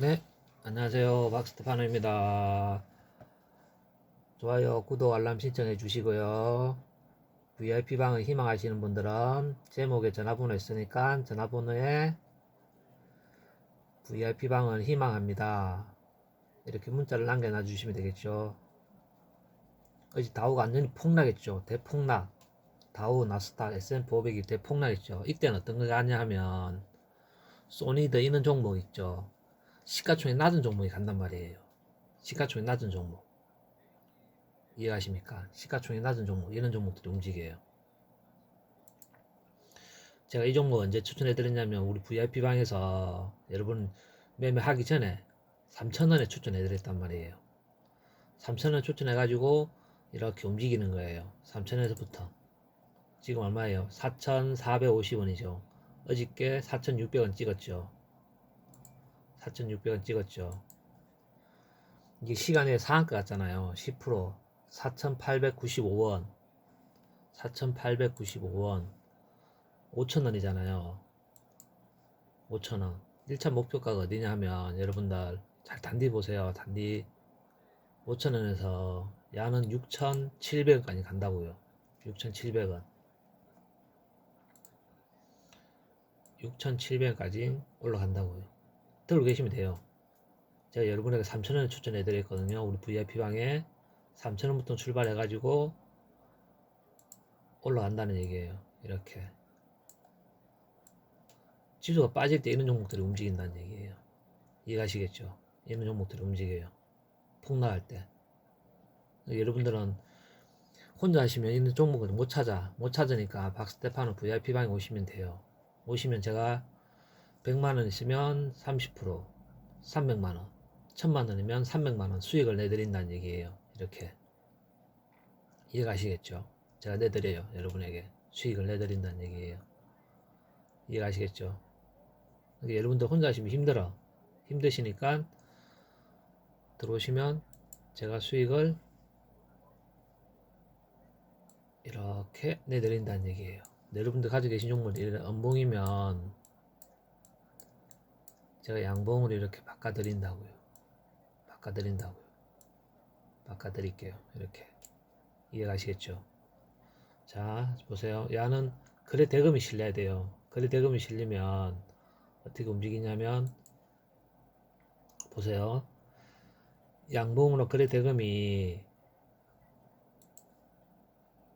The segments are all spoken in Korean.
네, 안녕하세요. 박스테파노입니다. 좋아요, 구독, 알람 신청해 주시고요. VIP방을 희망하시는 분들은 제목에 전화번호 있으니까 전화번호에 VIP방을 희망합니다. 이렇게 문자를 남겨놔 주시면 되겠죠. 어제 다우가 완전히 폭락했죠. 대폭락. 다우, 나스닥, S&P 500이 대폭락했죠. 이때는 어떤 거 하냐 하면 소니드 이런 종목 있죠. 시가총액 낮은 종목이 간단 말이에요. 시가총액 낮은 종목. 이해하십니까? 시가총액 낮은 종목, 이런 종목들이 움직여요. 제가 이 종목 언제 추천해드렸냐면, 우리 VIP방에서 여러분 매매하기 전에 3,000원에 추천해드렸단 말이에요. 3,000원 추천해가지고 이렇게 움직이는 거예요. 3,000원에서부터. 지금 얼마예요? 4,450원이죠. 어저께 4,600원 찍었죠. 4,600원 찍었죠. 이게 시간에 상한가 같잖아요. 10% 4,895원 4,895원 5,000원이잖아요. 5,000원 1차 목표가가 어디냐 하면 여러분들 잘 단디 보세요. 단디 5,000원에서 야는 6,700원까지 간다고요. 6,700원 6,700원까지 올라간다고요. 들고 계시면 돼요. 제가 여러분에게 3,000원을 추천해 드렸거든요. 우리 VIP방에 3,000원부터 출발해 가지고 올라간다는 얘기예요. 이렇게 지수가 빠질 때 이런 종목들이 움직인다는 얘기예요. 이해가시겠죠? 이런 종목들이 움직여요. 폭락할 때. 여러분들은 혼자 하시면 이런 종목을 못 찾아. 못 찾으니까 박스테파노 VIP방에 오시면 돼요. 오시면 제가 100만원 있으면 30%, 300만 원, 1000만 원이면 300만 원 수익을 내드린다는 얘기예요. 이렇게. 이해가시겠죠? 제가 내드려요. 여러분에게. 수익을 내드린다는 얘기예요. 이해가시겠죠? 그러니까 여러분들 혼자 하시면 힘들어. 힘드시니까 들어오시면 제가 수익을 이렇게 내드린다는 얘기예요. 여러분들 가지고 계신 종목이 엄봉이면 제가 양봉으로 이렇게 바꿔드린다고요. 바꿔드린다고요. 바꿔드릴게요. 이렇게. 이해가시겠죠? 자, 보세요. 야는 거래 대금이 실려야 돼요. 거래 대금이 실리면 어떻게 움직이냐면 보세요. 양봉으로 거래 대금이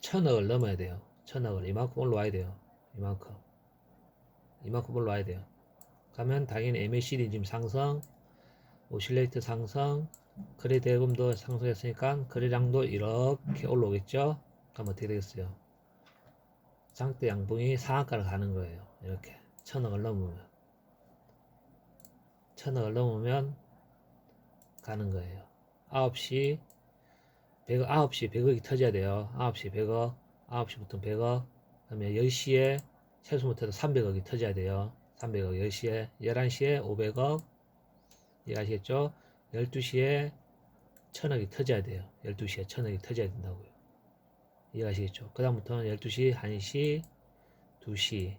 천억을 넘어야 돼요. 천억을 이만큼 올라와야 돼요. 이만큼. 이만큼 올라와야 돼요. 가면 당연히 MACD 지금 상승, 오실레이트 상승, 거래 대금도 상승했으니까 거래량도 이렇게 올라오겠죠? 그럼 어떻게 되겠어요? 장대 양봉이 상한가를 가는 거예요. 이렇게 천억을 넘으면 천억을 넘으면 가는 거예요. 9시 100억, 9시 100억이 터져야 돼요. 9시 100억, 9시부터 100억, 그다음에 10시에 최소 못해도 300억이 터져야 돼요. 300억 10시에 11시에 500억 이해하시겠죠? 12시에 1000억이 터져야 돼요. 12시에 1000억이 터져야 된다고요. 이해하시겠죠? 그 다음부터는 12시, 1시, 2시,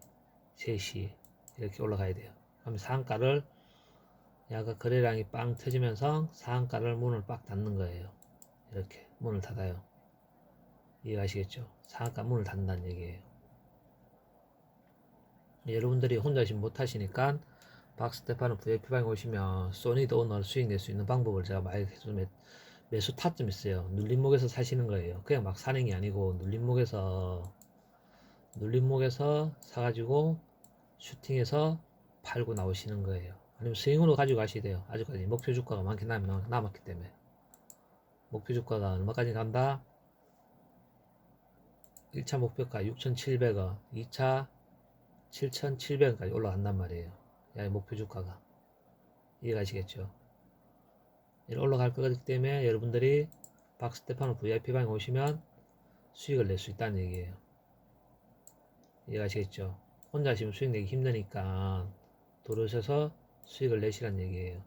3시 이렇게 올라가야 돼요. 그럼 상한가를 야가 거래량이 빵 터지면서 상한가를 문을 빡 닫는 거예요. 이렇게 문을 닫아요. 이해하시겠죠? 상한가 문을 닫는다는 얘기예요. 여러분들이 혼자시 못하시니까 박스테파는 VIP방에 오시면 소니도 오늘 수익 낼 수 있는 방법을 제가 많이 매, 매수 타점 있어요. 눌림목에서 사시는 거예요. 그냥 막 사는 게 아니고 눌림목에서 눌림목에서 사가지고 슈팅해서 팔고 나오시는 거예요. 아니면 스윙으로 가지고 가시대요. 아직까지 목표 주가가 많게 남, 남았기 때문에 목표 주가가 얼마까지 간다? 1차 목표가 6,700원, 2차 7,700원까지 올라간단 말이에요. 야, 목표 주가가. 이해가시겠죠? 올라갈 거기 때문에 여러분들이 박스테파노 VIP방에 오시면 수익을 낼 수 있다는 얘기예요. 이해가시겠죠? 혼자 하시면 수익 내기 힘드니까 들어오셔서 수익을 내시란 얘기예요.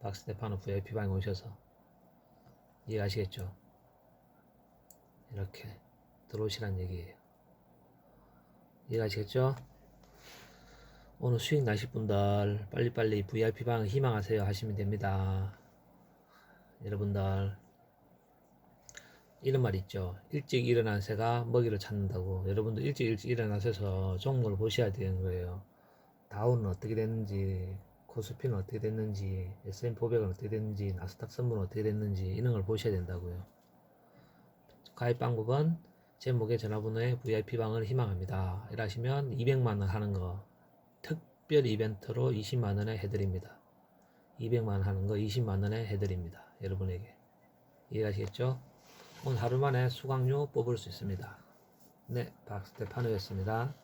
박스테파노 VIP방에 오셔서. 이해가시겠죠? 이렇게 들어오시란 얘기예요. 이해가시겠죠? 오늘 수익 나실 분들 빨리빨리 VIP 방 희망하세요 하시면 됩니다. 여러분들 이런 말 있죠. 일찍 일어난 새가 먹이를 찾는다고. 여러분들 일찍 일찍 일어나셔서 종목을 보셔야 되는 거예요. 다우는 어떻게 됐는지, 코스피는 어떻게 됐는지, S&P500은 어떻게 됐는지, 나스닥 선물은 어떻게 됐는지 이런 걸 보셔야 된다고요. 가입 방법은 제목에 전화번호에 VIP방을 희망합니다. 이러시면 200만원 하는 거 특별 이벤트로 20만원에 해드립니다. 200만원 하는 거 20만원에 해드립니다. 여러분에게. 이해하시겠죠? 오늘 하루 만에 수강료 뽑을 수 있습니다. 네, 박스테파노였습니다.